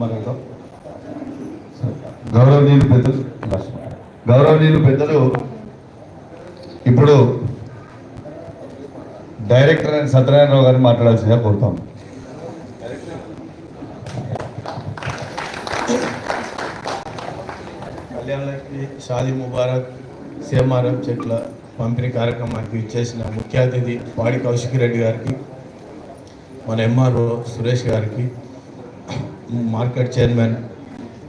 మనకు గౌరవనీయులు పెద్దలు గౌరవనీయులు పెద్దలు ఇప్పుడు డైరెక్టర్ అయిన సత్యనారాయణరావు గారిని మాట్లాడాల్సిందిగా కోరుతాం. కళ్యాణ లక్ష్మి షాదీ ముబారక్ సీఎంఆర్ఎం చెట్ల పంపిణీ కార్యక్రమానికి ఇచ్చేసిన ముఖ్య అతిథి పాడి కౌశిక్ రెడ్డి గారికి మన ఎంఆర్ఓ సురేష్ గారికి మార్కెట్ చైర్మన్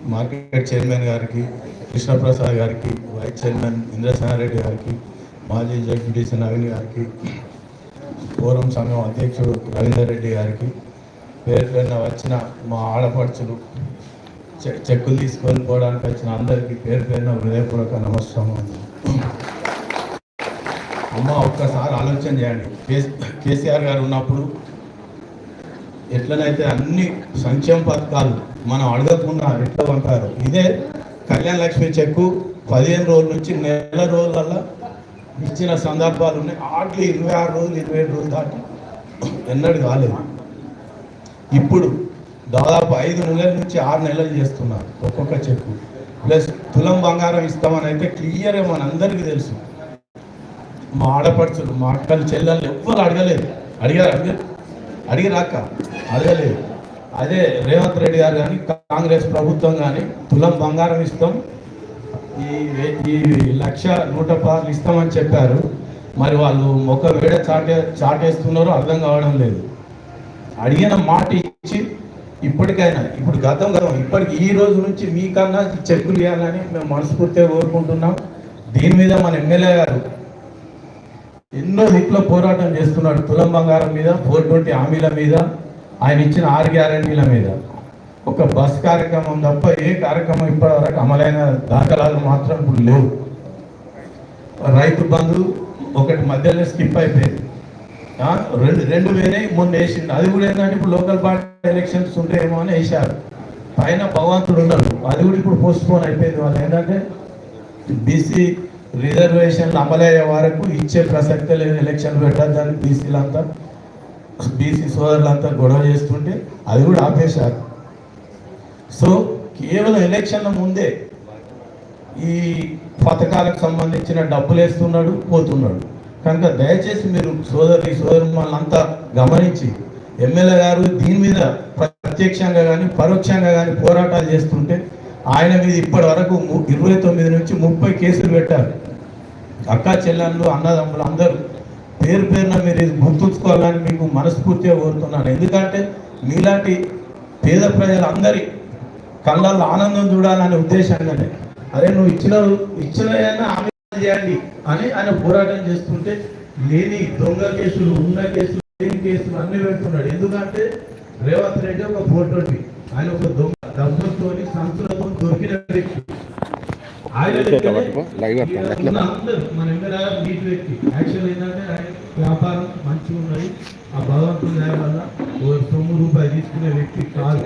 మార్కెట్ చైర్మన్ గారికి కృష్ణప్రసాద్ గారికి వైస్ చైర్మన్ ఇంద్రసేనారెడ్డి గారికి మాజీ జడ్పీటీసీ నవీన్ గారికి పూర్వం సంఘం అధ్యక్షుడు రవీందర్ రెడ్డి గారికి పేరు పేరున వచ్చిన మా ఆడపడుచులు చె- చెక్కులు తీసుకొని పోవడానికి వచ్చిన అందరికీ పేరు పేరున హృదయపూర్వక నమస్కారం అమ్మ ఒక్కసారి ఆలోచన చేయండి. కేసీఆర్ గారు ఉన్నప్పుడు ఎట్లనైతే అన్ని సంక్షేమ పథకాలు మనం అడగకుండా ఎట్లా పంపారు ఇదే కళ్యాణ లక్ష్మి చెక్కు పదిహేను రోజుల నుంచి నెల రోజులల్లా ఇచ్చిన సందర్భాలు ఉన్నాయి. ఆటలు ఇరవై ఆరు రోజులు ఇరవై ఏడు రోజులు దాటి ఎన్నడూ కాలేదు. ఇప్పుడు దాదాపు ఐదు నెలల నుంచి ఆరు నెలలు చేస్తున్నారు ఒక్కొక్క చెక్కు. ప్లస్ తులం బంగారం ఇస్తామని అయితే క్లియర్గా మనందరికీ తెలుసు. మా ఆడపడుచులు మా అక్కలు చెల్లెళ్ళు ఎవ్వరు అడగలేదు. అడిగారు అడిగారు. అడిగిరాక అడగలేదు అదే రేవంత్ రెడ్డి గారు కానీ కాంగ్రెస్ ప్రభుత్వం కానీ తులం బంగారం ఇస్తాం ఈ ఈ లక్ష నూట పదాలు ఇస్తామని చెప్పారు. మరి వాళ్ళు ఒక వేడ చాటే చాటేస్తున్నారో అర్థం కావడం లేదు. అడిగిన మాట ఇచ్చి ఇప్పటికైనా ఇప్పుడు గతం గతం ఇప్పటికి ఈ రోజు నుంచి మీకన్నా చెక్కులు ఇవ్వాలని మేము మనస్ఫూర్తిగా కోరుకుంటున్నాం. దీని మీద మన ఎమ్మెల్యే గారు ఎన్నో దిక్కులో పోరాటం చేస్తున్నాడు తులం బంగారం మీద ఫోర్ ట్వంటీ హామీల మీద ఆయన ఇచ్చిన ఆరు గ్యారంటీల మీద. ఒక బస్ కార్యక్రమం తప్ప ఏ కార్యక్రమం ఇప్పటివరకు అమలైన దాఖలాలు మాత్రం ఇప్పుడు లేవు. రైతు బంధు ఒకటి మధ్యలో స్కిప్ అయిపోయింది. రెండు రెండు వేలే మొన్న వేసిండు. అది కూడా ఏంటంటే ఇప్పుడు లోకల్ పార్టీ ఎలక్షన్స్ ఉంటాయేమో అని వేశారు. పైన భగవంతుడు ఉన్నారు అది కూడా ఇప్పుడు పోస్ట్ పోన్ అయిపోయింది వాళ్ళు. ఏంటంటే బీసీ రిజర్వేషన్లు అమలయ్యే వరకు ఇచ్చే ప్రసక్తే లేదు ఎలక్షన్ పెట్టద్దని బీసీలంతా బీసీ సోదరులంతా గొడవ చేస్తుంటే అది కూడా ఆపేశారు. సో కేవలం ఎలక్షన్ల ముందే ఈ పథకాలకు సంబంధించిన డబ్బులు వేస్తున్నాడు పోతున్నాడు. కనుక దయచేసి మీరు సోదరి సోదరులంతా గమనించి ఎమ్మెల్యే గారు దీని మీద ప్రత్యక్షంగా కానీ పరోక్షంగా కానీ పోరాటాలు చేస్తుంటే ఆయన మీద ఇప్పటి వరకు ఇరవై తొమ్మిది నుంచి ముప్పై కేసులు పెట్టారు. అక్క చెల్లెళ్ళు అన్నదమ్ములు అందరూ. పేరు పేరున మీరు ఇది గుర్తుంచుకోవాలని మీకు మనస్ఫూర్తిగా కోరుతున్నాను. ఎందుకంటే మీలాంటి పేద ప్రజలందరి కళ్ళల్లో ఆనందం చూడాలనే ఉద్దేశంగానే. అరే నువ్వు ఇచ్చిన ఇచ్చిన ఆమె చేయండి అని ఆయన పోరాటం చేస్తుంటే లేని దొంగ కేసులు ఉన్న కేసులు లేని కేసులు అన్ని పెడుతున్నాడు. ఎందుకంటే రేవంత్ రెడ్డి ఒక ఫోటోటి ఆయన ఒక దొంగ డబ్బులతో అందరూ మన ఎమ్మెల్యే నీటి వ్యక్తి. యాక్చువల్ ఏంటంటే వ్యాపారం మంచిగా ఉన్నది. ఆ భగవంతుని దయ వల్ల ఓ సొమ్ము రూపాయి తీసుకునే వ్యక్తి కాదు.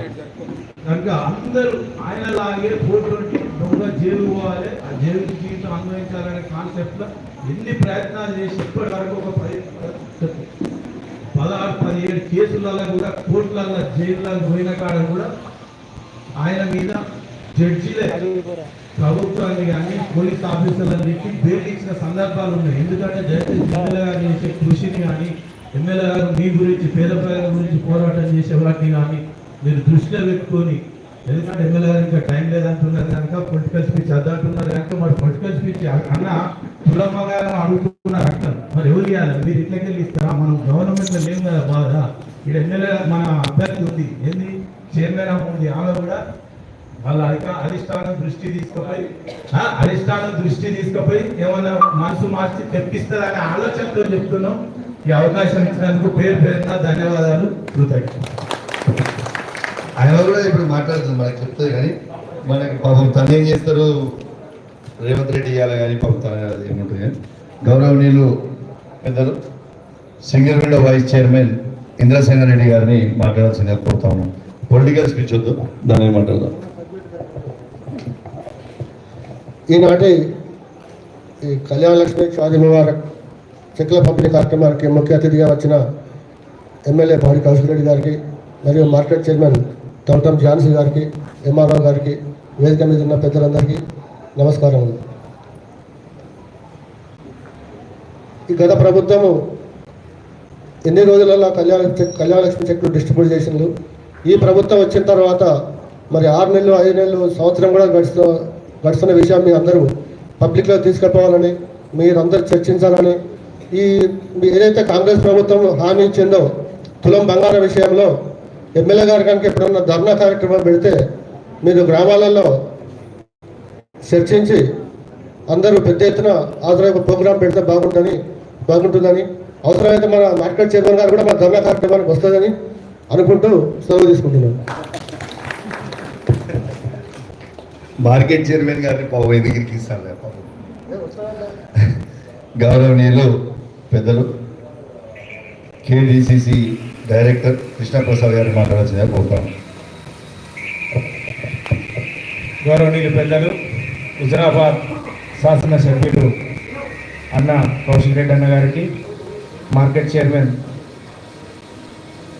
కనుక అందరూ ఆయన లాగే ఫోటోకి దొంగ జైలు పోవాలి. ఆ జైలు జీవితం అనుభవించాలనే కాన్సెప్ట్లో ఎన్ని ప్రయత్నాలు చేసి ఇప్పటి వరకు ఒక పది పదహారు పదిహేడు కేసులలో కూడా కోర్టులలో జైల్లో పోయిన కాడ కూడా ఆయన మీద జడ్జిలే. ప్రభుత్వాన్ని కానీ పోలీస్ ఆఫీసర్లను పెట్టి బెయిల్ ఇచ్చిన సందర్భాలు ఉన్నాయి. ఎందుకంటే దయచేసి ఎమ్మెల్యే గారు చేసే కృషిని కానీ ఎమ్మెల్యే గారు మీ గురించి పేద ప్రజల గురించి పోరాటం చేసే వాటిని కానీ మీరు దృష్టిలో పెట్టుకొని ఎందుకంటే ఎమ్మెల్యే గారు ఇంకా టైం లేదంటున్నారు కనుక పొలిటికల్ స్పీచ్ అద్దంటున్నారు కనుక మరి పొలిటికల్ స్పీచ్ అన్న తులమ్మ గారు అడుగుతున్నారు అక్కడ మరి ఎవరు ఇవ్వాలి మీరు ఇట్లకెళ్ళి ఇస్తారా? మనం గవర్నమెంట్లో లో కదా బాధ. ఇక్కడ ఎమ్మెల్యే మన అభ్యర్థి ఉంది. ఏంది? చైర్మన్ ఉంది. ఆమె కూడా వాళ్ళ అధిక అధిష్టానం దృష్టి తీసుకుపోయి అధిష్టానం దృష్టి తీసుకుపోయి ఏమన్నా మనసు మార్చి తెప్పిస్తుందనే ఆలోచనతో చెప్తున్నాం. ఈ అవకాశం ఇచ్చినందుకు పేరు పేరున ధన్యవాదాలు కృతజ్ఞతలు. ఆయన కూడా ఇప్పుడు మాట్లాడుతుంది మనకి చెప్తుంది కానీ మనకి పాపం తను ఏం చేస్తారు రేవంత్ రెడ్డి ఇవ్వాలి కానీ పాపం తన ఏముంటుంది కానీ గౌరవనీయులు పెద్దలు single window vice chairman Indrasena Reddy గారిని మాట్లాడాల్సిందిగా కోరుతా ఉన్నాం. పొలిటికల్ స్పీచ్ వద్దు దాన్ని ఏమంటారు? ఈనాటి ఈ కళ్యాణలక్ష్మి షాది ముబారక్ చెక్కుల పంపిణీ కార్యక్రమానికి ముఖ్య అతిథిగా వచ్చిన ఎమ్మెల్యే పాడి కౌశల్ గారికి మరియు మార్కెట్ చైర్మన్ తమటం ఝాన్సీ గారికి ఎంఆర్ఓ గారికి వేదిక మీద ఉన్న పెద్దలందరికీ నమస్కారం. ఈ గత ప్రభుత్వము ఎన్ని రోజులలో కళ్యాణ కళ్యాణలక్ష్మి కళ్యాణ చెక్లు డిస్ట్రిబ్యూట్ చేసిండ్రు. ఈ ప్రభుత్వం వచ్చిన తర్వాత మరి ఆరు నెలలు ఐదు నెలలు సంవత్సరం కూడా గడిచిన నడుస్తున్న విషయం మీ అందరూ పబ్లిక్లో తీసుకెళ్ళిపోవాలని మీరందరూ చర్చించాలని ఈ ఏదైతే కాంగ్రెస్ ప్రభుత్వం హామీ ఇచ్చిందో తులం బంగారం విషయంలో ఎమ్మెల్యే గారి కనుక ఎప్పుడన్నా ధర్నా కార్యక్రమం పెడితే మీరు గ్రామాలలో చర్చించి అందరూ పెద్ద ఎత్తున అవసరమైన ప్రోగ్రాం పెడితే బాగుంటుంది బాగుంటుందని అవసరమైతే మన మార్కెట్ చైర్మన్ గారు కూడా మన ధర్నా కార్యక్రమానికి వస్తుందని అనుకుంటూ సెలవు తీసుకుంటున్నాను. మార్కెట్ చైర్మన్ గారిని పాపం దగ్గరికి ఇస్తాను పాపం. గౌరవనీయులు పెద్దలు కేడిసిసి డైరెక్టర్ కృష్ణప్రసాద్ గారు మాట్లాడాల్సిందే కోరుతాను గౌరవనీయులు పెద్దలు హుజరాబాద్ శాసనసభ్యుడు అన్న కౌశిక్ రెడ్డి అన్న గారికి మార్కెట్ చైర్మన్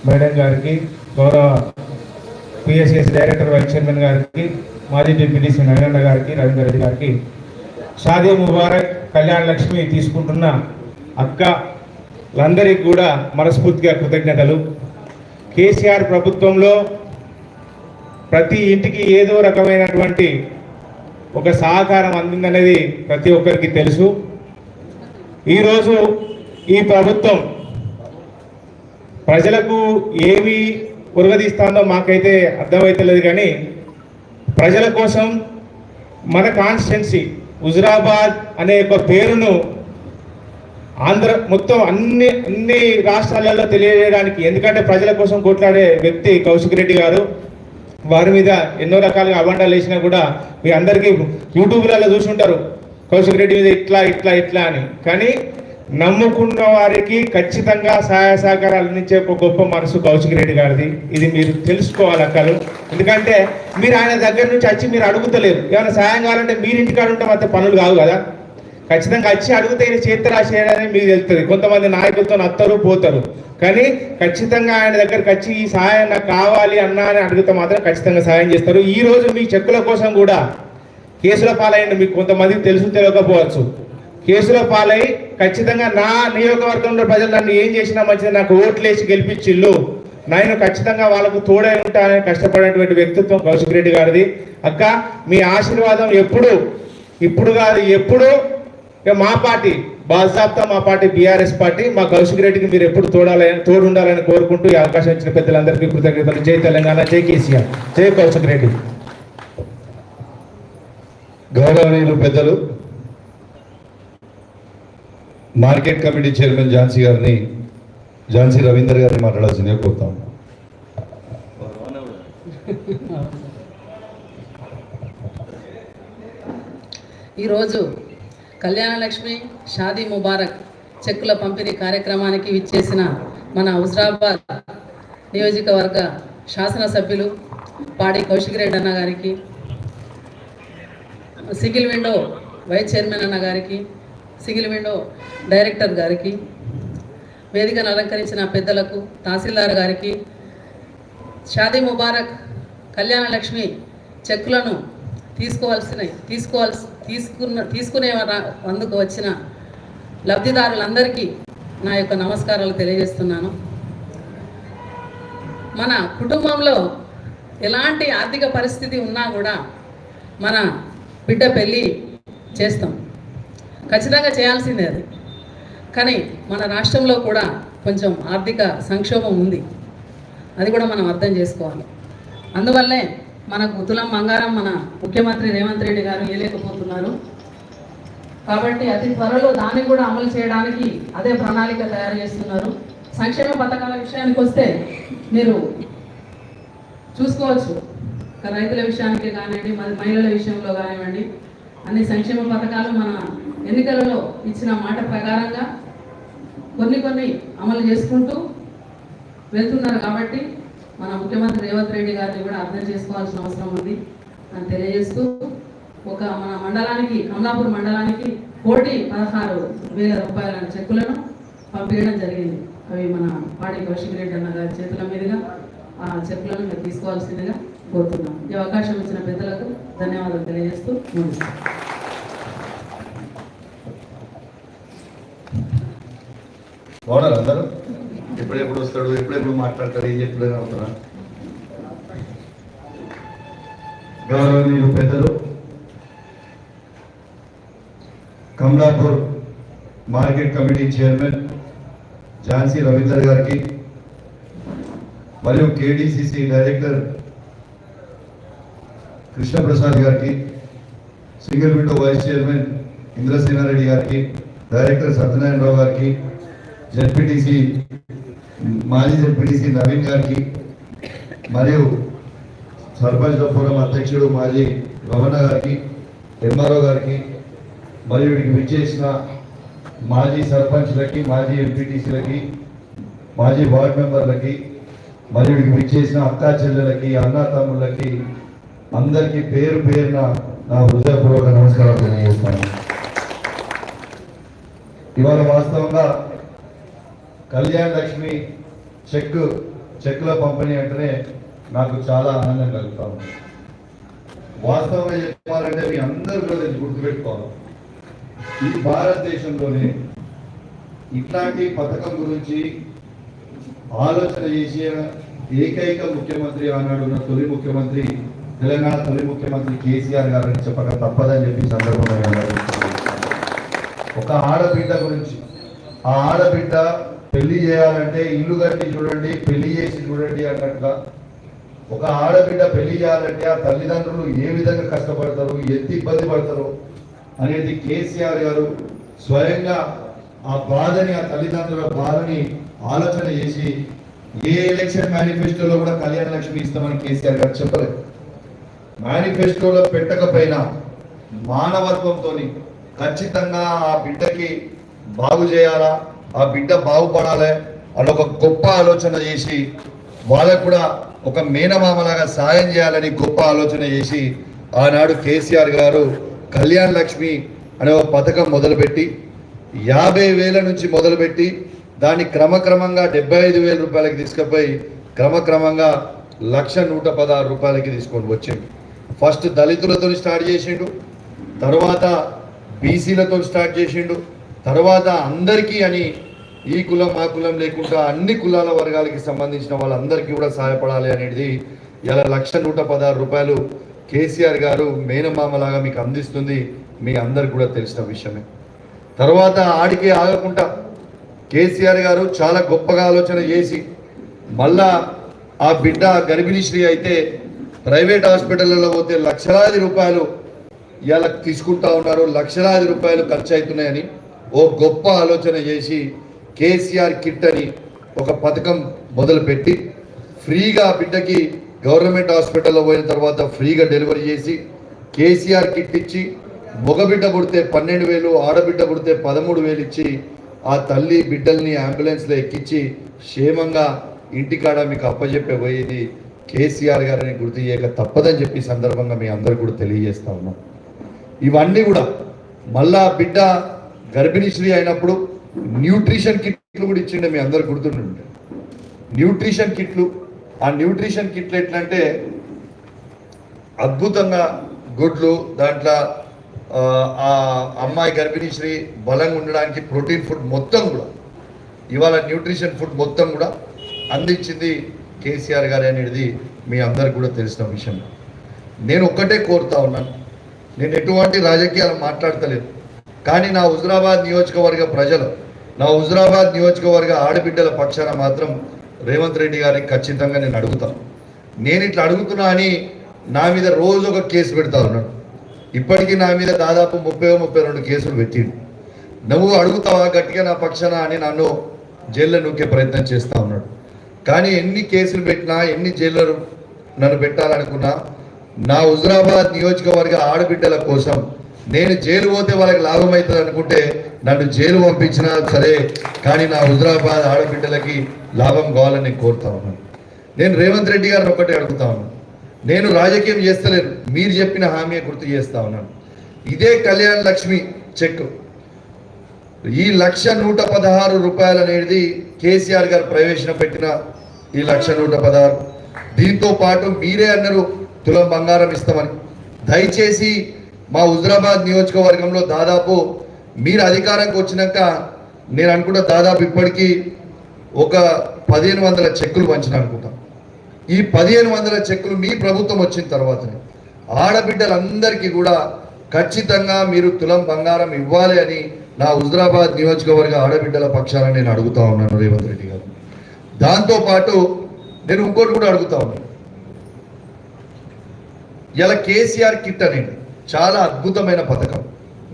మేడం గారికి గౌరవ పిఎస్ఎస్ డైరెక్టర్ వైస్ చైర్మన్ గారికి మాజీ డిప్యూటీసీ నవీనన్న గారికి రవీందర్ రెడ్డి గారికి షాదీ ముబారక్ కళ్యాణ లక్ష్మి తీసుకుంటున్న అక్కలందరికీ కూడా మనస్ఫూర్తిగా కృతజ్ఞతలు. కేసీఆర్ ప్రభుత్వంలో ప్రతి ఇంటికి ఏదో రకమైనటువంటి ఒక సహకారం అందిందనేది ప్రతి ఒక్కరికి తెలుసు. ఈరోజు ఈ ప్రభుత్వం ప్రజలకు ఏమి ఉరగదీస్తాందో మాకైతే అర్థమైతలేదు కానీ ప్రజల కోసం మన కాన్స్టిట్యున్సీ హుజురాబాద్ అనే ఒక పేరును ఆంధ్ర మొత్తం అన్ని అన్ని రాష్ట్రాలలో తెలియజేయడానికి ఎందుకంటే ప్రజల కోసం కొట్లాడే వ్యక్తి కౌశిక్ రెడ్డి గారు వారి మీద ఎన్నో రకాలుగా అబండాలు వేసినా కూడా మీ అందరికీ యూట్యూబ్లలో చూసుంటారు కౌశిక్ రెడ్డి మీద ఇట్లా ఇట్లా ఇట్లా అని. కానీ నమ్ముకున్న వారికి ఖచ్చితంగా సహాయ సహకారాలు అందించే ఒక గొప్ప మనసు కౌశిక్ రెడ్డి గారిది. ఇది మీరు తెలుసుకోవాలి అక్కలు. ఎందుకంటే మీరు ఆయన దగ్గర నుంచి వచ్చి మీరు అడుగుతలేరు. ఏమైనా సహాయం కావాలంటే మీరు ఇంటికాడ ఉంటే మాత్రం పనులు కావు కదా. ఖచ్చితంగా వచ్చి అడిగితే ఈయన చేతి రాసేయడని మీకు తెలుస్తుంది. కొంతమంది నాయకులతో నత్తరు పోతారు. కానీ ఖచ్చితంగా ఆయన దగ్గరికి వచ్చి ఈ సహాయం నాకు కావాలి అన్నా అని అడిగితే మాత్రం ఖచ్చితంగా సహాయం చేస్తారు. ఈ రోజు మీ చెక్కుల కోసం కూడా కేసుల పాలైంది. మీకు కొంతమందికి తెలుసు తెలియకపోవచ్చు. కేసుల పాలై ఖచ్చితంగా నా నియోజకవర్గంలో ప్రజలు నన్ను ఏం చేసినా మంచిది నాకు ఓట్లేసి గెలిపించిల్లు నేను ఖచ్చితంగా వాళ్ళకు తోడై ఉంటానని కష్టపడినటువంటి వ్యక్తిత్వం కౌశిక్ రెడ్డి గారిది. అక్క మీ ఆశీర్వాదం ఎప్పుడు? ఇప్పుడు కాదు ఎప్పుడు? ఇక మా పార్టీ బాజాబ్తా మా పార్టీ బీఆర్ఎస్ పార్టీ మా కౌశిక్ రెడ్డికి మీరు ఎప్పుడు తోడాలని తోడుండాలని కోరుకుంటూ ఈ అవకాశం ఇచ్చిన పెద్దలందరికీ కృతజ్ఞతలు. జై తెలంగాణ జై కేసీఆర్. జై కౌశిక్ రెడ్డి. గౌరవనీయులు పెద్దలు మార్కెట్ కమిటీ చైర్మన్ ఝాన్సీ గారిని ఝాన్సీ రవీందర్ గారిని మాట్లాడాల్సిందే కోరుతాం. ఈరోజు కళ్యాణలక్ష్మి షాదీ ముబారక్ చెక్కుల పంపిణీ కార్యక్రమానికి విచ్చేసిన మన హుజరాబాద్ నియోజకవర్గ శాసనసభ్యులు పాడి కౌశిక్ రెడ్డి అన్న గారికి సింగిల్ విండో వైస్ చైర్మన్ అన్న గారికి సింగిల్ విండో డైరెక్టర్ గారికి వేదికను అలంకరించిన పెద్దలకు తహసీల్దార్ గారికి షాదీ ముబారక్ కళ్యాణ లక్ష్మి చెక్కులను తీసుకోవాల్సిన తీసుకోవాల్సి తీసుకున్న తీసుకునే అందుకు వచ్చిన లబ్ధిదారులందరికీ నా యొక్క నమస్కారాలు తెలియజేస్తున్నాను. మన కుటుంబంలో ఎలాంటి ఆర్థిక పరిస్థితి ఉన్నా కూడా మన బిడ్డ పెళ్ళి చేస్తాం. ఖచ్చితంగా చేయాల్సిందే అది. కానీ మన రాష్ట్రంలో కూడా కొంచెం ఆర్థిక సంక్షోభం ఉంది. అది కూడా మనం అర్థం చేసుకోవాలి. అందువల్లే మనకు తులం బంగారం మన ముఖ్యమంత్రి రేవంత్ రెడ్డి గారు వేయలేకపోతున్నారు. కాబట్టి అతి త్వరలో దాన్ని కూడా అమలు చేయడానికి అదే ప్రణాళిక తయారు చేస్తున్నారు. సంక్షేమ పథకాల విషయానికి వస్తే మీరు చూసుకోవచ్చు. రైతుల విషయానికి కానివ్వండి మరి మహిళల విషయంలో కానివ్వండి అన్ని సంక్షేమ పథకాలు మన ఎన్నికలలో ఇచ్చిన మాట ప్రకారంగా కొన్ని కొన్ని అమలు చేసుకుంటూ వెళ్తున్నారు కాబట్టి మన ముఖ్యమంత్రి రేవంత్ రెడ్డి గారిని కూడా అర్థం చేసుకోవాల్సిన అవసరం ఉంది. అని తెలియజేస్తూ ఒక మన మండలానికి కమలాపూర్ మండలానికి కోటి పదహారు వేల రూపాయల చెక్కులను పంపించడం జరిగింది. అవి మన పాడి కౌశిక్ రెడ్డి అన్న గారి చేతుల మీదుగా ఆ చెక్కులను మీరు తీసుకోవాల్సిందిగా కోరుతున్నాం. ఈ అవకాశం ఇచ్చిన పెద్దలకు ధన్యవాదాలు తెలియజేస్తూ ముగిస్తాం. బాగున్నారు అందరూ? ఎప్పుడెప్పుడు వస్తాడు ఎప్పుడెప్పుడు మాట్లాడతాడు ఏం చెప్పలేదు అవుతున్నా గౌరవనీయులు పెద్దలు Kamalapur market committee chairman Jhansi Ravinder గారికి మరియు కేడీసీసీ డైరెక్టర్ కృష్ణప్రసాద్ గారికి single window vice chairman Indrasena Reddy గారికి డైరెక్టర్ సత్యనారాయణరావు గారికి జెడ్పీటీసీ మాజీ జెడ్పీటీసీ నవీన్ గారికి మరియు సర్పంచ్ ఫోరం అధ్యక్షుడు మాజీ రమణ గారికి ఎంఆర్ఓ గారికి మరియు వీడికి విచ్చేసిన మాజీ సర్పంచ్లకి మాజీ ఎంపీటీసీలకి మాజీ వార్డ్ మెంబర్లకి మరియు వీడికి విచ్చేసిన అక్కా చెల్లెలకి అన్నా తమ్ముళ్ళకి అందరికీ పేరు పేరున నా హృదయపూర్వక నమస్కారాలు తెలియజేస్తాను ఇవాళ వాస్తవంగా కళ్యాణ్ లక్ష్మి చెక్ చెక్కుల పంపిణీ అంటేనే నాకు చాలా ఆనందం కలుగుతా ఉంది. వాస్తవంగా చెప్పాలంటే మీ అందరూ కూడా దీన్ని గుర్తుపెట్టుకోవాలి. ఈ భారతదేశంలోనే ఇట్లాంటి పథకం గురించి ఆలోచన చేసే ఏకైక ముఖ్యమంత్రి ఆనాడు ఉన్న తొలి ముఖ్యమంత్రి తెలంగాణ తొలి ముఖ్యమంత్రి కేసీఆర్ గారని చెప్పక తప్పదని చెప్పి సందర్భంగా ఒక ఆడబిడ్డ గురించి ఆ ఆడబిడ్డ పెళ్ళి చేయాలంటే ఇల్లు కట్టి చూడండి పెళ్ళి చేసి చూడండి అన్నట్టుగా. ఒక ఆడబిడ్డ పెళ్ళి చేయాలంటే ఆ తల్లిదండ్రులు ఏ విధంగా కష్టపడతారు ఎంత ఇబ్బంది పడతారు అనేది కేసీఆర్ గారు స్వయంగా ఆ బాధని ఆ తల్లిదండ్రుల బాధని ఆలోచన చేసి ఏ ఎలక్షన్ మేనిఫెస్టోలో కూడా కళ్యాణ లక్ష్మి ఇస్తామని కేసీఆర్ గారు చెప్పలేదు. మేనిఫెస్టోలో పెట్టకపోయినా మానవత్వంతో ఖచ్చితంగా ఆ బిడ్డకి బాగు చేయాలా? ఆ బిడ్డ బాగుపడాలి అని ఒక గొప్ప ఆలోచన చేసి వాళ్ళకు కూడా ఒక మేనమామలాగా సాయం చేయాలని గొప్ప ఆలోచన చేసి ఆనాడు కేసీఆర్ గారు కళ్యాణ్ లక్ష్మి అనే ఒక పథకం మొదలుపెట్టి యాభై వేల నుంచి మొదలుపెట్టి దాన్ని క్రమక్రమంగా డెబ్బై ఐదు వేల రూపాయలకి తీసుకుపోయి క్రమక్రమంగా లక్ష నూట పదహారు రూపాయలకి తీసుకొని వచ్చిండు. ఫస్ట్ దళితులతో స్టార్ట్ చేసిండు తర్వాత బీసీలతో స్టార్ట్ చేసిండు తర్వాత అందరికీ అని ఈ కులం ఆ కులం లేకుండా అన్ని కులాల వర్గాలకి సంబంధించిన వాళ్ళందరికీ కూడా సహాయపడాలి అనేది ఇలా లక్ష నూట పదహారు రూపాయలు కేసీఆర్ గారు మేనమామలాగా మీకు అందిస్తుంది. మీ అందరికి కూడా తెలిసిన విషయమే. తర్వాత ఆడికే ఆగకుండా కేసీఆర్ గారు చాలా గొప్పగా ఆలోచన చేసి మళ్ళా ఆ బిడ్డ గర్భిణీ స్త్రీ అయితే ప్రైవేట్ హాస్పిటల్లో పోతే లక్షలాది రూపాయలు ఇలా తీసుకుంటా ఉన్నారు. లక్షలాది రూపాయలు ఖర్చు అవుతున్నాయని ఓ గొప్ప ఆలోచన చేసి కేసీఆర్ కిట్ అని ఒక పథకం మొదలుపెట్టి ఫ్రీగా బిడ్డకి గవర్నమెంట్ హాస్పిటల్లో పోయిన తర్వాత ఫ్రీగా డెలివరీ చేసి కేసీఆర్ కిట్ ఇచ్చి మగబిడ్డ పుడితే పన్నెండు వేలు ఆడబిడ్డ పుడితే పదమూడు వేలు ఇచ్చి ఆ తల్లి బిడ్డల్ని అంబులెన్స్లో ఎక్కించి క్షేమంగా ఇంటికాడ మీకు అప్పచెప్పే పోయేది కేసీఆర్ గారిని గుర్తు చేయక తప్పదని చెప్పి సందర్భంగా మీ అందరు కూడా తెలియజేస్తా ఉన్నాం. ఇవన్నీ కూడా మళ్ళా బిడ్డ గర్భిణీ స్త్రీ అయినప్పుడు న్యూట్రిషన్ కిట్లు కూడా ఇచ్చిండే మీ అందరు గుర్తుండే న్యూట్రిషన్ కిట్లు ఆ న్యూట్రిషన్ కిట్లు ఎట్లంటే అద్భుతంగా గుడ్లు దాంట్లో ఆ, ఆ అమ్మాయి గర్భిణీ స్త్రీ బలంగా ఉండడానికి ప్రోటీన్ ఫుడ్ మొత్తం కూడా ఇవాళ న్యూట్రిషన్ ఫుడ్ మొత్తం కూడా అందించింది కేసీఆర్ గారు అనేది మీ అందరికి కూడా తెలిసిన విషయం. నేను ఒక్కటే కోరుతా ఉన్నాను. నేను ఎటువంటి రాజకీయాలు మాట్లాడతలేదు. కానీ నా హుజరాబాద్ నియోజకవర్గ ప్రజలు నా హుజరాబాద్ నియోజకవర్గ ఆడబిడ్డల పక్షాన మాత్రం రేవంత్ రెడ్డి గారికి ఖచ్చితంగా నేను అడుగుతాను. నేను ఇట్లా అడుగుతున్నా అని నా మీద రోజు ఒక కేసు పెడతా ఉన్నాడు. ఇప్పటికీ నా మీద దాదాపు ముప్పై ముప్పై రెండు కేసులు పెట్టిండు. నువ్వు అడుగుతావా గట్టిగా నా పక్షాన అని నన్ను జైల్లో నూకే ప్రయత్నం చేస్తా ఉన్నాడు. కానీ ఎన్ని కేసులు పెట్టినా ఎన్ని జైల్లో నన్ను పెట్టాలనుకున్నా నా హుజరాబాద్ నియోజకవర్గ ఆడబిడ్డల కోసం నేను జైలు పోతే వాళ్ళకి లాభం అవుతుంది అనుకుంటే నన్ను జైలు పంపించినా సరే కానీ నా హుజరాబాద్ ఆడబిడ్డలకి లాభం కావాలని నేను కోరుతా ఉన్నాను. నేను రేవంత్ రెడ్డి గారిని ఒక్కటే అడుగుతా ఉన్నాను. నేను రాజకీయం చేస్తలేను. మీరు చెప్పిన హామీ గుర్తు చేస్తా ఉన్నాను. ఇదే కళ్యాణ లక్ష్మి చెక్. ఈ లక్ష నూట పదహారు రూపాయలు అనేది కేసీఆర్ గారు ప్రవేశపెట్టిన ఈ లక్ష నూట పదహారు. దీంతో పాటు మీరే అన్నారు తులం బంగారం ఇస్తామని. దయచేసి మా హుజరాబాద్ నియోజకవర్గంలో దాదాపు మీరు అధికారంకి వచ్చినాక నేను అనుకుంటా దాదాపు ఇప్పటికీ ఒక పదిహేను వందల చెక్కులు పంచిన అనుకుంటా. ఈ పదిహేను వందల చెక్కులు మీ ప్రభుత్వం వచ్చిన తర్వాతనే. ఆడబిడ్డలందరికీ కూడా ఖచ్చితంగా మీరు తులం బంగారం ఇవ్వాలి అని నా హుజరాబాద్ నియోజకవర్గ ఆడబిడ్డల పక్షాన నేను అడుగుతా ఉన్నాను రేవంత్ రెడ్డి గారు. దాంతోపాటు నేను ఇంకోటి కూడా అడుగుతా ఉన్నాను. ఇలా కేసీఆర్ కిట్ అనేది చాలా అద్భుతమైన పథకం.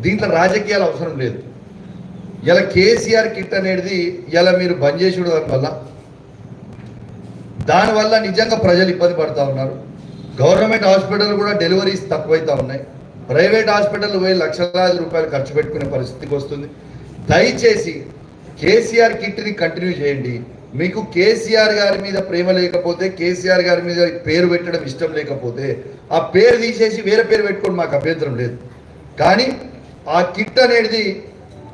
దీంట్లో రాజకీయాలు అవసరం లేదు. ఇలా కేసీఆర్ కిట్ అనేది ఇలా మీరు బంద్ చేసుడు వల్ల దానివల్ల నిజంగా ప్రజలు ఇబ్బంది పడుతూ ఉన్నారు. గవర్నమెంట్ హాస్పిటల్ కూడా డెలివరీస్ తక్కువైతా ఉన్నాయి. ప్రైవేట్ హాస్పిటల్ పోయి లక్షలాది రూపాయలు ఖర్చు పెట్టుకునే పరిస్థితికి వస్తుంది. దయచేసి కేసీఆర్ కిట్ని కంటిన్యూ చేయండి. మీకు కేసీఆర్ గారి మీద ప్రేమ లేకపోతే కేసీఆర్ గారి మీద పేరు పెట్టడం ఇష్టం లేకపోతే ఆ పేరు తీసేసి వేరే పేరు పెట్టుకోండి మాకు అభ్యంతరం లేదు. కానీ ఆ కిట్ అనేది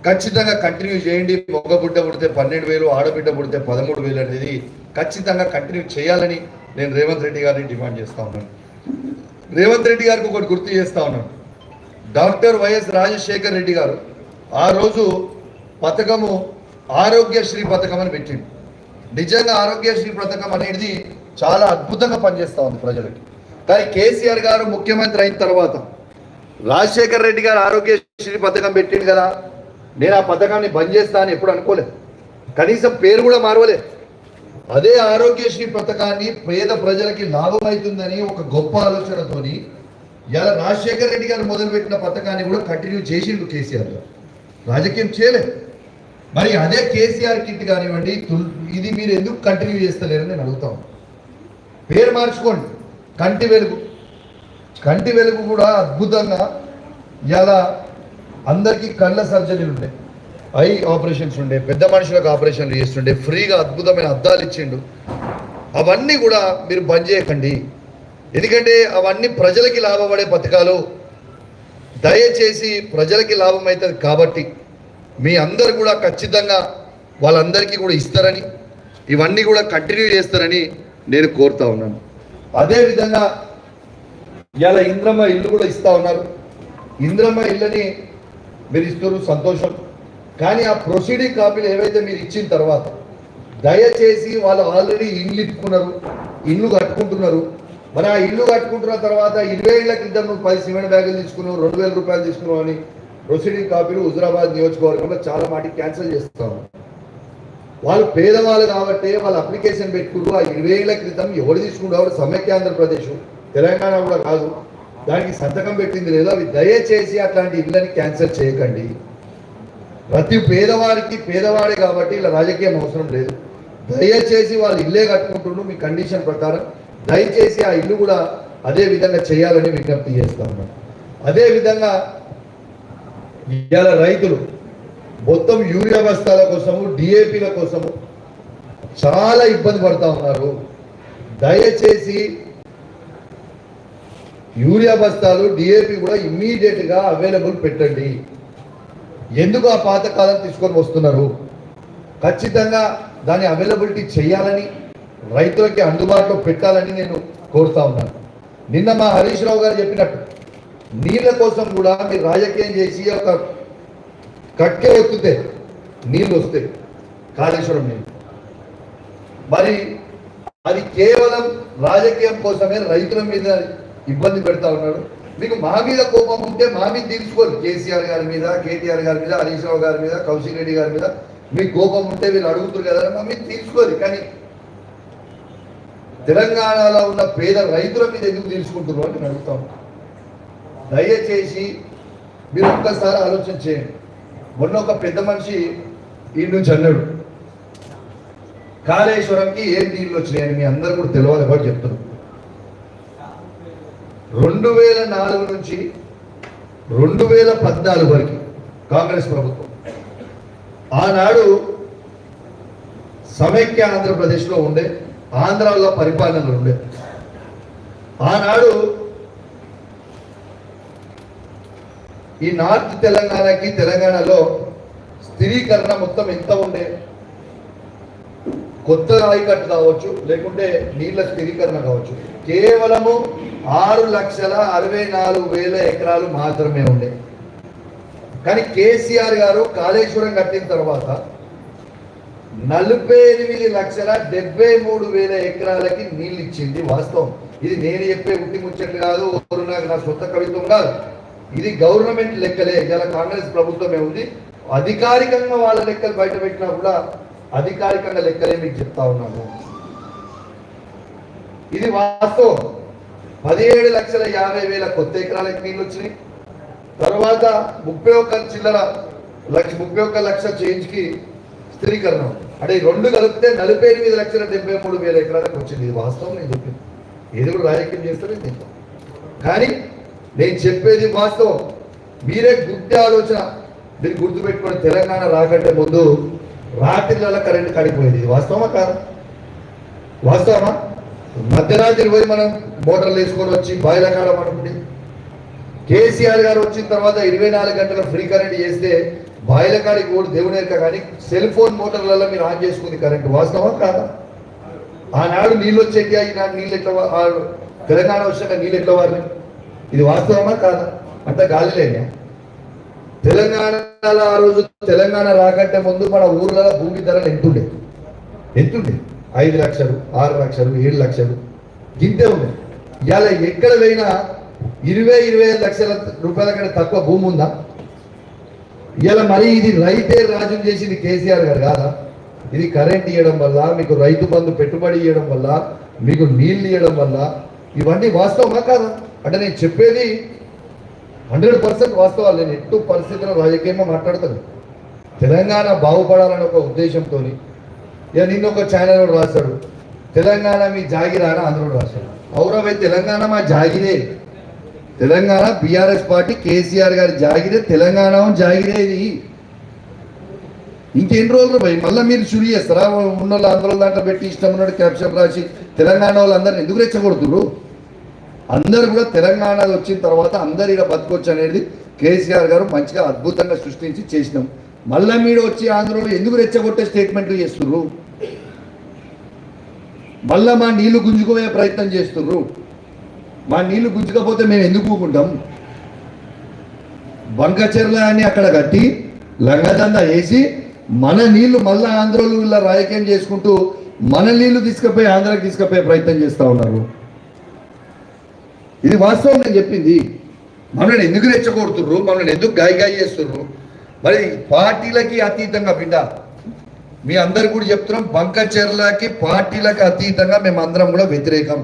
ఖచ్చితంగా కంటిన్యూ చేయండి. మగ బిడ్డ పుడితే పన్నెండు వేలు ఆడబిడ్డ పుడితే పదమూడు వేలు అనేది ఖచ్చితంగా కంటిన్యూ చేయాలని నేను రేవంత్ రెడ్డి గారిని డిమాండ్ చేస్తా ఉన్నాను. రేవంత్ రెడ్డి గారికి ఒకటి గుర్తు చేస్తా ఉన్నాను. డాక్టర్ వైఎస్ రాజశేఖర్ రెడ్డి గారు ఆ రోజు పథకము ఆరోగ్యశ్రీ పథకం అని పెట్టింది నిజంగా ఆరోగ్యశ్రీ పథకం అనేది చాలా అద్భుతంగా పనిచేస్తూ ఉంది ప్రజలకి. కానీ కేసీఆర్ గారు ముఖ్యమంత్రి అయిన తర్వాత రాజశేఖర్ రెడ్డి గారు ఆరోగ్యశ్రీ పథకం పెట్టిండు కదా నేను ఆ పథకాన్ని బంద్ చేస్తా అని ఎప్పుడు అనుకోలేదు. కనీసం పేరు కూడా మారవలేదు. అదే ఆరోగ్యశ్రీ పథకాన్ని పేద ప్రజలకి లాభమవుతుందని ఒక గొప్ప ఆలోచనతోని ఇలా రాజశేఖర్ రెడ్డి గారు మొదలుపెట్టిన పథకాన్ని కూడా కంటిన్యూ చేసిండు కేసీఆర్ గారు. రాజకీయం చేయలేదు. మరి అదే కేసీఆర్ కిట్ కానివ్వండి ఇది మీరు ఎందుకు కంటిన్యూ చేస్తలేరని నేను అడుగుతాను పేరు మార్చుకోండి. కంటి వెలుగు. కంటి వెలుగు కూడా అద్భుతంగా ఇలా అందరికీ కళ్ళ సర్జరీలు ఉండే. ఐ ఆపరేషన్స్ ఉండే పెద్ద మనుషులకు ఆపరేషన్లు చేస్తుండే ఫ్రీగా అద్భుతమైన అద్దాలు ఇచ్చిండు. అవన్నీ కూడా మీరు బంద్ చేయకండి. ఎందుకంటే అవన్నీ ప్రజలకి లాభపడే పథకాలు. దయచేసి ప్రజలకి లాభం అవుతుంది కాబట్టి. మీ అందరు కూడా ఖచ్చితంగా వాళ్ళందరికీ కూడా ఇస్తారని ఇవన్నీ కూడా కంటిన్యూ చేస్తారని నేను కోరుతా ఉన్నాను. అదేవిధంగా ఇలా ఇంద్రమ్మ ఇల్లు కూడా ఇస్తా ఉన్నారు. ఇంద్రమ్మ ఇల్లుని మీరు ఇస్తున్నారు సంతోషం. కానీ ఆ ప్రొసీడింగ్ కాపీలు ఏవైతే మీరు ఇచ్చిన తర్వాత దయచేసి వాళ్ళు ఆల్రెడీ ఇల్లు ఇప్పుకున్నారు ఇల్లు కట్టుకుంటున్నారు. మరి ఆ ఇల్లు కట్టుకుంటున్న తర్వాత ఇరవై ఏళ్ళ క్రితం నువ్వు పది సిమెంట్ బ్యాగులు తీసుకున్నావు రెండు వేల రూపాయలు తీసుకున్నావు అని ప్రొసీడింగ్ కాపీలు హుజరాబాద్ నియోజకవర్గంలో చాలా మాటికి క్యాన్సిల్ చేస్తాము. వాళ్ళు పేదవాళ్ళు కాబట్టి వాళ్ళు అప్లికేషన్ పెట్టుకుంటూ ఆ ఇరవై ఏళ్ళ క్రితం ఎవరు తీసుకుంటారు? సమైక్య ఆంధ్రప్రదేశ్? తెలంగాణ కూడా కాదు. దానికి సంతకం పెట్టింది లేదో? అవి దయచేసి అట్లాంటి ఇళ్ళని క్యాన్సిల్ చేయకండి. ప్రతి పేదవారికి పేదవాడే కాబట్టి ఇలా రాజకీయం అవసరం లేదు. దయచేసి వాళ్ళు ఇల్లే కట్టుకుంటుండ్రు మీ కండిషన్ ప్రకారం. దయచేసి ఆ ఇల్లు కూడా అదే విధంగా చేయాలని విజ్ఞప్తి చేస్తాను అదే విధంగా ఇవాళ రైతులు మొత్తం యూరియా బస్తాల కోసము డిఏపీల కోసము చాలా ఇబ్బంది పడతా ఉన్నారు. దయచేసి యూరియా బస్తాలు డిఏపి కూడా ఇమ్మీడియట్గా అవైలబుల్ పెట్టండి. ఎందుకు ఆ పాతకాలం తీసుకొని వస్తున్నారు? ఖచ్చితంగా దాని అవైలబిలిటీ చేయాలని రైతులకి అందుబాటులో పెట్టాలని నేను కోరుతా ఉన్నాను. నిన్న మా హరీష్ రావు గారు చెప్పినట్టు నీళ్ళ కోసం కూడా మీరు రాజకీయం చేసి ఒక కట్కే ఎత్తుతే నీళ్ళు వస్తాయి. కాళేశ్వరం నీళ్ళు. మరి అది కేవలం రాజకీయం కోసమే రైతుల మీద ఇబ్బంది పెడతా ఉన్నాడు. మీకు మా మీద కోపం ఉంటే మా మీద తీర్చుకోరు. కేసీఆర్ గారి మీద కేటీఆర్ గారి మీద హరీష్ రావు గారి మీద కౌశిక్ రెడ్డి గారి మీద మీకు కోపం ఉంటే వీళ్ళు అడుగుతారు కదా మా మీద తీర్చుకోరు. కానీ తెలంగాణలో ఉన్న పేద రైతుల మీద ఎందుకు తీసుకుంటున్నారు అని అడుగుతాం దయచేసి మీరు ఒక్కసారి ఆలోచన చేయండి. మొన్న ఒక పెద్ద మనిషి ఈ నుంచి అన్నాడు కాళేశ్వరంకి ఏం నీళ్ళు వచ్చినాయని మీ అందరూ కూడా తెలియాలి కూడా చెప్తున్నారు రెండు వేల నాలుగు నుంచి రెండు వేల పద్నాలుగు వరకు కాంగ్రెస్ ప్రభుత్వం. ఆనాడు సమైక్య ఆంధ్రప్రదేశ్లో ఉండే ఆంధ్రాలో పరిపాలనలు ఉండే. ఆనాడు ఈ నార్త్ తెలంగాణకి తెలంగాణలో స్థిరీకరణ మొత్తం ఎంత ఉండే? కొత్త రాయికట్టు కావచ్చు లేకుంటే నీళ్ళ స్థిరీకరణ కావచ్చు. కేవలము ఆరు లక్షల అరవై నాలుగు వేల ఎకరాలు మాత్రమే ఉండే. కానీ కేసీఆర్ గారు కాళేశ్వరం కట్టిన తర్వాత నలభై ఎనిమిది లక్షల డెబ్బై మూడు వేల ఎకరాలకి నీళ్ళు ఇచ్చింది వాస్తవం. ఇది నేను చెప్పే ఉట్టి ముచ్చట్లు కాదు ఎవరు నాకు నా సొంత కవిత్వం కాదు. ఇది గవర్నమెంట్ లెక్కలే. ఇలా కాంగ్రెస్ ప్రభుత్వమే ఉంది. అధికారికంగా వాళ్ళ లెక్కలు బయట పెట్టినా కూడా అధికారికంగా లెక్కలే మీకు చెప్తా ఉన్నాను. ఇది వాస్తవం. పదిహేడు లక్షల యాభై వేల కొత్త ఎకరాలకు నీళ్ళు వచ్చినాయి. తర్వాత ముప్పై ఒక్క చిల్లర లక్ష ముప్పై ఒక్క లక్ష చేంజ్కి స్థిరీకరణ. అంటే రెండు కలిపితే నలభై ఎనిమిది లక్షల డెబ్బై మూడు వేల ఎకరాలకు వచ్చింది. ఇది వాస్తవం నేను చెప్పింది. ఏది కూడా రాజకీయం చేస్తారని నేను. కానీ నేను చెప్పేది వాస్తవం. మీరే గుడ్డి ఆలోచన. మీరు గుర్తుపెట్టుకొని తెలంగాణ రాకంటే ముందు రాత్రిలలో కరెంట్ కడిగిపోయేది వాస్తవమా కాదు? వాస్తవమా? మధ్యరాత్రి పోయి మనం మోటార్లు వేసుకొని వచ్చి బాయిల కాలం అనుకుంటే కేసీఆర్ గారు వచ్చిన తర్వాత ఇరవై నాలుగు గంటల ఫ్రీ కరెంట్ చేస్తే బాయిల కాడికి కూడా దేవునేరక కానీ సెల్ ఫోన్ మోటార్లలో మీరు ఆన్ చేసుకుంది కరెంట్. వాస్తవా కాదా? ఆనాడు నీళ్ళు వచ్చేటి ఈనాడు నీళ్ళు ఎట్లా తెలంగాణ వచ్చాక నీళ్ళు ఎట్లా వారిని? ఇది వాస్తవమా కాదా? అంత గాలిలేనే తెలంగాణలో ఆ రోజు తెలంగాణ రాకంటే ముందు మన ఊర్లలో భూమి ధరలు ఎంతుండే? ఎంతుండే? ఐదు లక్షలు ఆరు లక్షలు ఏడు లక్షలు. గింతే ఉంది ఇవాళ ఎక్కడ పోయినా ఇరవై ఇరవై ఐదు లక్షల రూపాయల కంటే తక్కువ భూమి ఉందా? ఇవాళ మరి ఇది రైతే రాజ్యం చేసింది కేసీఆర్ గారు కాదా? ఇది కరెంట్ ఇవ్వడం వల్ల మీకు రైతు బంధు పెట్టుబడి ఇవ్వడం వల్ల మీకు నీళ్ళు ఇవ్వడం వల్ల ఇవన్నీ వాస్తవమా కాదా? అంటే నేను చెప్పేది హండ్రెడ్ పర్సెంట్ వాస్తవాలు. నేను ఎట్టు పరిస్థితుల్లో రాజకీయంగా మాట్లాడతాను? తెలంగాణ బాగుపడాలని ఒక ఉద్దేశంతో ఇక నిన్న ఒక ఛానల్ రాశాడు. తెలంగాణ మీ జాగిరా అని రాశాడు. అవురవై తెలంగాణ మా జాగిరే. తెలంగాణ బీఆర్ఎస్ పార్టీ కేసీఆర్ గారి జాగిరే తెలంగాణ జాగిరే ఇంకెన్ని రోజులు పోయి మళ్ళీ మీరు చురి చేస్తారా? ఉన్న వాళ్ళు అందరూ దాంట్లో పెట్టి ఇష్టం ఉన్నట్టు క్యాప్షన్ రాసి తెలంగాణ వాళ్ళందరినీ ఎందుకు రెచ్చగొడుతున్నారు అందరు కూడా తెలంగాణ వచ్చిన తర్వాత అందరు ఇలా బతకొచ్చు అనేది కేసీఆర్ గారు మంచిగా అద్భుతంగా సృష్టించి చేసినాం. మళ్ళీ మీరు వచ్చి ఆంధ్రలో ఎందుకు రెచ్చగొట్టే స్టేట్మెంట్లు చేస్తుర్రు? మళ్ళా మా నీళ్ళు గుంజుకుపోయే ప్రయత్నం చేస్తుర్రు. మా నీళ్ళు గుంజుకపోతే మేము ఎందుకు ఊకుంటాం? బంకచెర్ల అని అక్కడ కట్టి లంగదంద వేసి మన నీళ్ళు మళ్ళా ఆంధ్రలో ఇలా రాజకీయం చేసుకుంటూ మన నీళ్ళు తీసుకుపోయి ఆంధ్రాకి తీసుకుపోయే ప్రయత్నం చేస్తూ ఉన్నారు. ఇది వాస్తవం నేను చెప్పింది. మనల్ని ఎందుకు రెచ్చగొడుతుర్రు? మనల్ని ఎందుకు గాయ గాయ చేస్తుర్రు? మరి పార్టీలకి అతీతంగా బిడ్డ మీ అందరు కూడా చెప్తున్నాం బంకచెర్లకి పార్టీలకు అతీతంగా మేము అందరం కూడా వ్యతిరేకం.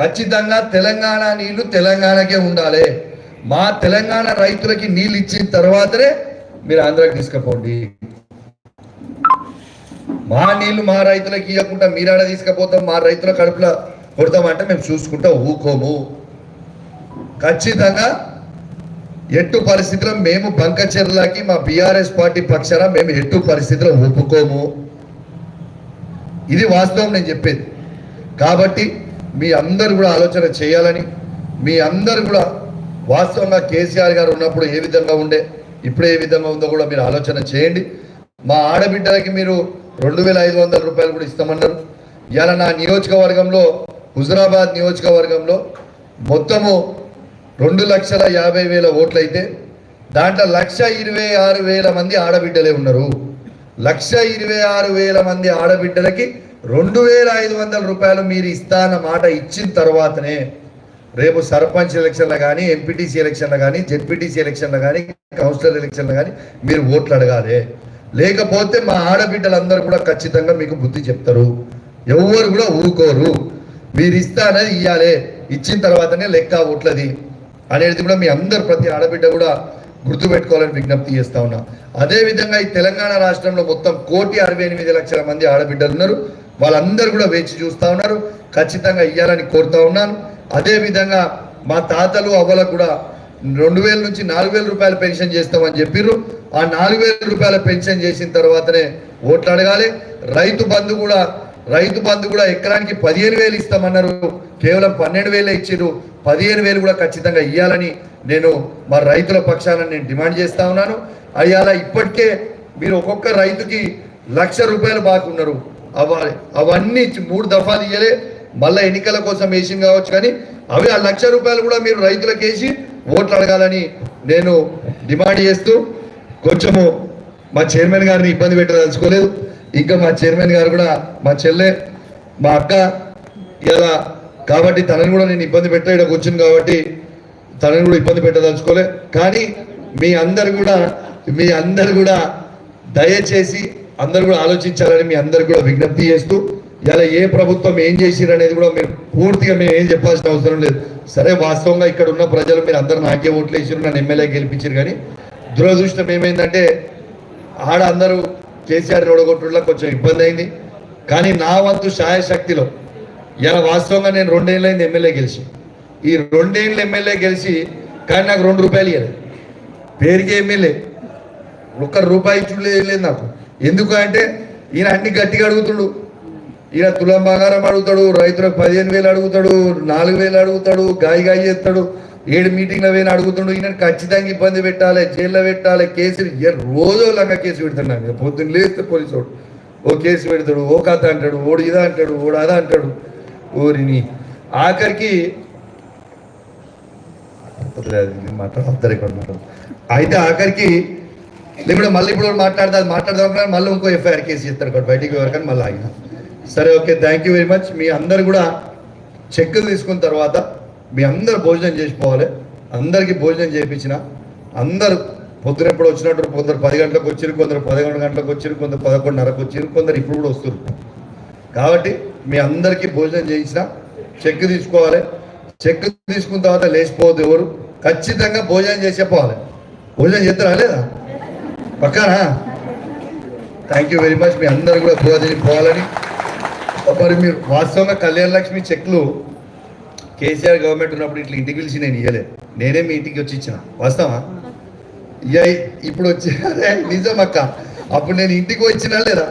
ఖచ్చితంగా తెలంగాణ నీళ్ళు తెలంగాణకే ఉండాలి. మా తెలంగాణ రైతులకి నీళ్ళు ఇచ్చిన తర్వాతనే మీరు ఆంధ్రాకి తీసుకుపోండి. మా నీళ్ళు మా రైతులకి ఇవ్వకుండా మీరాడ తీసుకుపోతాం మా రైతుల కడుపులో కొడతామంటే మేము చూసుకుంటా ఊకోము. ఖచ్చితంగా ఎట్టు పరిస్థితిలో మేము బంకచెర్లకి మా బీఆర్ఎస్ పార్టీ పక్షాన మేము ఎట్టు పరిస్థితిలో ఒప్పుకోము ఇది వాస్తవం నేను చెప్పేది. కాబట్టి మీ అందరు కూడా ఆలోచన చేయాలని మీ అందరు కూడా వాస్తవంగా కేసీఆర్ గారు ఉన్నప్పుడు ఏ విధంగా ఉండే ఇప్పుడు ఏ విధంగా ఉందో కూడా మీరు ఆలోచన చేయండి. మా ఆడబిడ్డలకి మీరు రెండు వేల ఐదు వందల రూపాయలు కూడా ఇస్తామన్నారు. ఇవాళ నా నియోజకవర్గంలో హుజరాబాద్ నియోజకవర్గంలో మొత్తము రెండు లక్షల యాభై వేల ఓట్లు అయితే దాంట్లో లక్ష ఇరవై ఆరు వేల మంది ఆడబిడ్డలే ఉన్నారు. లక్ష ఇరవై ఆరు వేల మంది ఆడబిడ్డలకి రెండు వేల ఐదు వందల రూపాయలు మీరు ఇస్తా అన్న మాట ఇచ్చిన తర్వాతనే రేపు సర్పంచ్ ఎలక్షన్లు కానీ ఎంపీటీసీ ఎలక్షన్లు కానీ జెడ్పీటీసీ ఎలక్షన్లు కానీ కౌన్సిలర్ ఎలక్షన్లు కానీ మీరు ఓట్లు అడగాలి. లేకపోతే మా ఆడబిడ్డలందరూ కూడా ఖచ్చితంగా మీకు బుద్ధి చెప్తారు. ఎవరు కూడా ఊరుకోరు. మీరు ఇస్తా అనేది ఇవ్వాలి ఇచ్చిన తర్వాతనే లెక్క ఓట్లది అనేది కూడా మీ అందరు ప్రతి ఆడబిడ్డ కూడా గుర్తుపెట్టుకోవాలని విజ్ఞప్తి చేస్తా ఉన్నా. అదే విధంగా ఈ తెలంగాణ రాష్ట్రంలో మొత్తం కోటి అరవై ఎనిమిది లక్షల మంది ఆడబిడ్డలు ఉన్నారు. వాళ్ళందరూ కూడా వేచి చూస్తా ఉన్నారు. ఖచ్చితంగా ఇవ్వాలని కోరుతా ఉన్నాను. అదేవిధంగా మా తాతలు అవ్వలకు కూడా రెండు వేల నుంచి నాలుగు వేల రూపాయల పెన్షన్ చేస్తామని చెప్పిర్రు. ఆ నాలుగు వేల రూపాయల పెన్షన్ చేసిన తర్వాతనే ఓట్లు అడగాలి. రైతు బంధు కూడా రైతు బంధు కూడా ఎకరానికి పదిహేను వేలు ఇస్తామన్నారు. కేవలం పన్నెండు వేలే ఇచ్చారు పదిహేను వేలు కూడా ఖచ్చితంగా ఇవ్వాలని నేను మా రైతుల పక్షాన నేను డిమాండ్ చేస్తా ఉన్నాను. అలా ఇప్పటికే మీరు ఒక్కొక్క రైతుకి లక్ష రూపాయలు బాకున్నారు అవ అవన్నీ మూడు దఫాలు ఇయ్యలే. మళ్ళీ ఎన్నికల కోసం వేసి కావచ్చు కానీ అవి ఆ లక్ష రూపాయలు కూడా మీరు రైతులకు వేసి ఓట్లు అడగాలని నేను డిమాండ్ చేస్తూ కొంచెము మా చైర్మన్ గారిని ఇబ్బంది పెట్టదలుచుకోలేదు. ఇంకా మా చైర్మన్ గారు కూడా మా చెల్లె మా అక్క ఇలా కాబట్టి తనని కూడా నేను ఇబ్బంది పెట్టా ఇక్కడ కూర్చుని కాబట్టి తనని కూడా ఇబ్బంది పెట్టదలుచుకోలే. కానీ మీ అందరు కూడా మీ అందరు కూడా దయచేసి అందరు కూడా ఆలోచించాలని మీ అందరు కూడా విజ్ఞప్తి చేస్తూ ఇలా ఏ ప్రభుత్వం ఏం చేసిరు అనేది కూడా మీరు పూర్తిగా మేము ఏం చెప్పాల్సిన అవసరం లేదు. సరే వాస్తవంగా ఇక్కడ ఉన్న ప్రజలు మీరు అందరు నాకే ఓట్లు వేసారు నన్ను ఎమ్మెల్యే గెలిపించారు కానీ దురదృష్టం ఏమైందంటే ఆడ అందరూ కేసీఆర్ ఓడగొట్టులో కొంచెం ఇబ్బంది అయింది. కానీ నా వంతు శాయశక్తిలో ఇలా వాస్తవంగా నేను రెండేళ్ళైంది ఎమ్మెల్యే గెలిచి. ఈ రెండేళ్ళు ఎమ్మెల్యే గెలిచి కానీ నాకు రెండు రూపాయలు ఇవ్వలేదు పేరుకి ఎమ్మెల్యే. ఒక్క రూపాయి చూడలేదు నాకు. ఎందుకు అంటే ఈయన అన్ని గట్టిగా అడుగుతుడు. ఈయన తులం బంగారం అడుగుతాడు రైతులకు పదిహేను వేలు అడుగుతాడు నాలుగు వేలు అడుగుతాడు గాయి గాయి చేస్తాడు. ఏడు మీటింగ్లో పోయిన అడుగుతుండు ఈయన ఖచ్చితంగా ఇబ్బంది పెట్టాలి జైల్లో పెట్టాలి కేసులు ఏ రోజు లంగా కేసు పెడతాడు పొద్దున్న లేస్తే పోలీసు వాడు. ఓ కేసు పెడతాడు ఓ కథ అంటాడు ఓడు ఇదా అంటాడు ఓడు అదా అంటాడు. ఓరిని ఆఖరికి మాట్లాడతారు ఇక్కడ అయితే ఆఖరికి ఇప్పుడు మళ్ళీ ఇప్పుడు మాట్లాడదా మాట్లాడదాం మళ్ళీ ఇంకో ఎఫ్ఐఆర్ కేసు చేస్తారు బయటికి ఎవరికని మళ్ళీ ఆగిన. సరే okay thank you very much. మీ అందరు కూడా చెక్కులు తీసుకున్న తర్వాత మీ అందరు భోజనం చేసిపోవాలి. అందరికీ భోజనం చేయించిన. అందరు పొద్దున ఎప్పుడు వచ్చినట్టు కొందరు పది గంటలకు వచ్చిరు కొందరు పదకొండు గంటలకు వచ్చిరు కొందరు పదకొండున్నరకు వచ్చిరు కొందరు ఇప్పుడు కూడా వస్తారు కాబట్టి మీ అందరికీ భోజనం చేయించిన చెక్ తీసుకోవాలి. చెక్ తీసుకున్న తర్వాత లేచిపోవద్దు ఎవరు. ఖచ్చితంగా భోజనం చేసేపోవాలి భోజనం చేస్తారా లేదా? పక్కానా? థ్యాంక్ యూ వెరీ మచ్ మీ అందరు కూడా భోజనం పోవాలని. మరి మీరు వాస్తవంగా కళ్యాణ లక్ష్మి చెక్లు కేసీఆర్ గవర్నమెంట్ ఉన్నప్పుడు ఇట్లా ఇంటికి పిలిచి నేను ఇవ్వలేదు నేనే మీ ఇంటికి వచ్చి ఇచ్చిన. వస్తావా ఇయ్య ఇప్పుడు వచ్చి అదే నిజం అక్క. అప్పుడు నేను ఇంటికి వచ్చినా లేదా?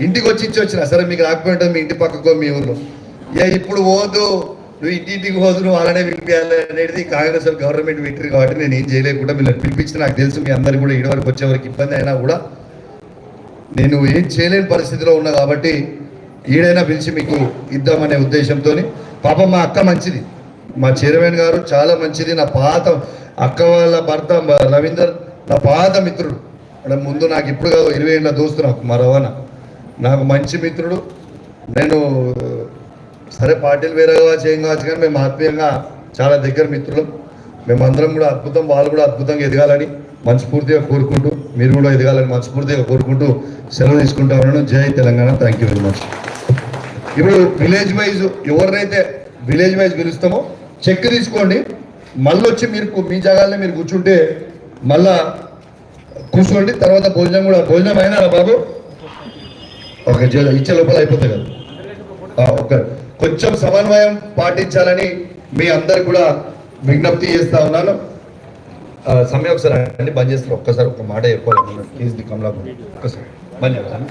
ఇంటికి వచ్చి ఇచ్చి వచ్చిన. సరే మీకు రాకపోయింటుంది మీ ఇంటి పక్కకో మీ ఊర్లో. ఇక ఇప్పుడు పోదు. నువ్వు ఇంటింటికి పోదు నువ్వు అలానే పిలిపించాలి అనేది కాంగ్రెస్ గవర్నమెంట్ పెట్టారు కాబట్టి నేను ఏం చేయలేకుండా మీరు పిలిపించిన నాకు తెలుసు మీ అందరు కూడా ఇటు వరకు వచ్చే వరకు ఇబ్బంది అయినా కూడా. నేను ఏం చేయలేని పరిస్థితిలో ఉన్నా కాబట్టి ఈడైనా పిలిచి మీకు ఇద్దామనే ఉద్దేశంతో పాపం మా అక్క మంచిది. మా చైర్మన్ గారు చాలా మంచిది. నా పాత అక్క వాళ్ళ భర్త రవీందర్ నా పాత మిత్రుడు. అంటే ముందు నాకు ఇప్పుడు కాదు ఇరవై ఏళ్ళ దోస్తు నాకు మా రవాణా. నాకు మంచి మిత్రుడు. నేను సరే పార్టీలు వేరే కావచ్చు ఏం కావచ్చు కానీ మేము ఆత్మీయంగా చాలా దగ్గర మిత్రులం. మేమందరం కూడా అద్భుతం వాళ్ళు కూడా అద్భుతంగా ఎదగాలని మనస్ఫూర్తిగా కోరుకుంటూ మీరు కూడా ఎదగాలని మనస్ఫూర్తిగా కోరుకుంటూ సెలవు తీసుకుంటా ఉన్నాను. జై Telangana. Thank you very much ఇప్పుడు విలేజ్ వైజ్ ఎవరినైతే విలేజ్ వైజ్ పిలుస్తామో చెక్ తీసుకోండి. మళ్ళీ వచ్చి మీరు మీ జాగాలనే మీరు కూర్చుంటే మళ్ళా కూర్చోండి. తర్వాత భోజనం కూడా భోజనం అయినారా బాబు? ఒక ఇచ్చే లోపల అయిపోతుంది కదా. ఒక కొంచెం సమన్వయం పాటించాలని మీ అందరు కూడా విజ్ఞప్తి చేస్తా ఉన్నాను. సమయం ఒకసారి అన్ని బంద్ చేస్తారు. ఒక్కసారి ఒక మాట చెప్పాలనుకున్నాను ప్లీజ్ ది కమలా ఒక్కసారి. బంద్ చేస్తాను